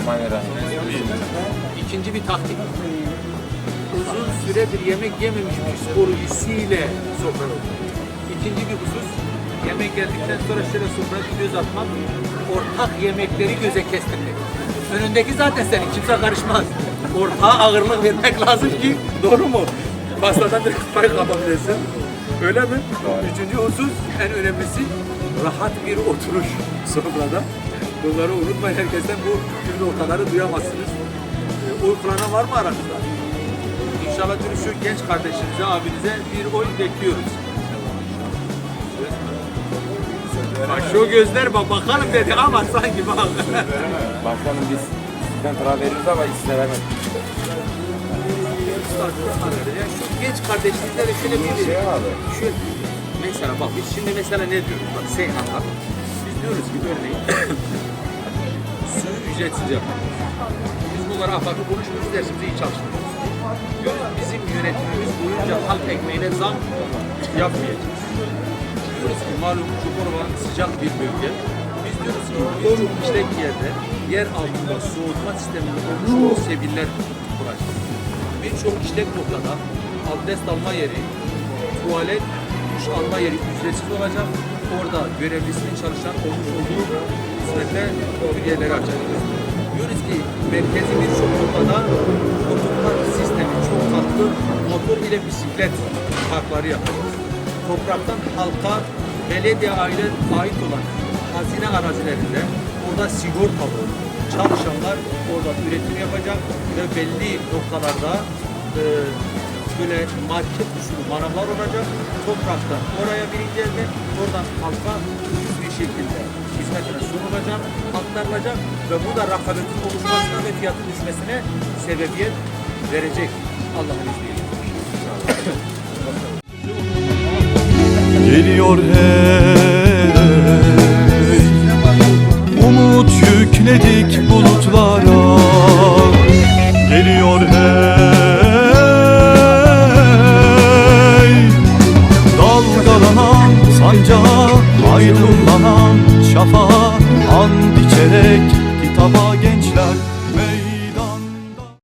Bismillahirrahmanirrahim. İkinci bir taktik. Uzun süredir yemek yememiş psikolojisiyle sofrada oturmak. İkinci bir husus, yemek geldikten sonra şöyle sofraya bir göz atmak, ortak yemekleri göze kestirmek. Önündeki zaten senin, kimse karışmaz. Ortağa ağırlık vermek lazım ki, doğru mu? Pastadan bir pay kapabilesin. Öyle mi? Üçüncü husus, en önemlisi, rahat bir oturuş sofrada. Bunları unutmayın, herkesten bu tür noktaları duyamazsınız. E, Oy kullanan var mı aranızda? İnşallah dün şu genç kardeşimize, abinize bir oy bekliyoruz. Bak şu gözler bak bakalım dedi ama sanki bak. Başkanım biz sizden para veririz ama hiç size vermedik. Şu genç kardeşimizde de şöyle bir Şey abi. Şu mesela bak biz şimdi mesela ne diyoruz? Bak Seyhan'da biz diyoruz ki örneğin suyu ücretsiz yapalım. Biz bunlara afakı konuşmuyoruz, dersimizi iyi çalıştırıyoruz. Diyoruz bizim yönetimimiz boyunca halk ekmeğine zam yapmayacağız. Diyoruz ki malum Çukurova sıcak bir bölge. Biz diyoruz ki birçok işlek yerde yer altında soğutma sisteminin olmuş o sebiller kuracağız. Birçok işlek noktada abdest alma yeri, tuvalet, alma yeri ücretsiz olacak. Orada görevlisinin çalışan olmuş olduğu hizmete bir yerleri açacağız. Diyoruz ki merkezi birçok noktada otopark sistemi çok katlı motor ile bisiklet parkları yapacağız. Topraktan halka belediye aile ait olan hazine arazilerinde orada sigortalı çalışanlar orada üretim yapacak ve belli noktalarda e, böyle market usulü manavlar olacak. Topraktan oraya birineceğiz ve oradan halka ucuz bir şekilde hizmetine sunulacak, aktarılacak ve bu da rakabetin oluşmasına ve fiyatın düşmesine sebebiyet verecek Allah'ın izniyle. Geliyor hey Umut yükledik bulutlara sancağa Aydınlanan şafağa And içerek kitaba gençler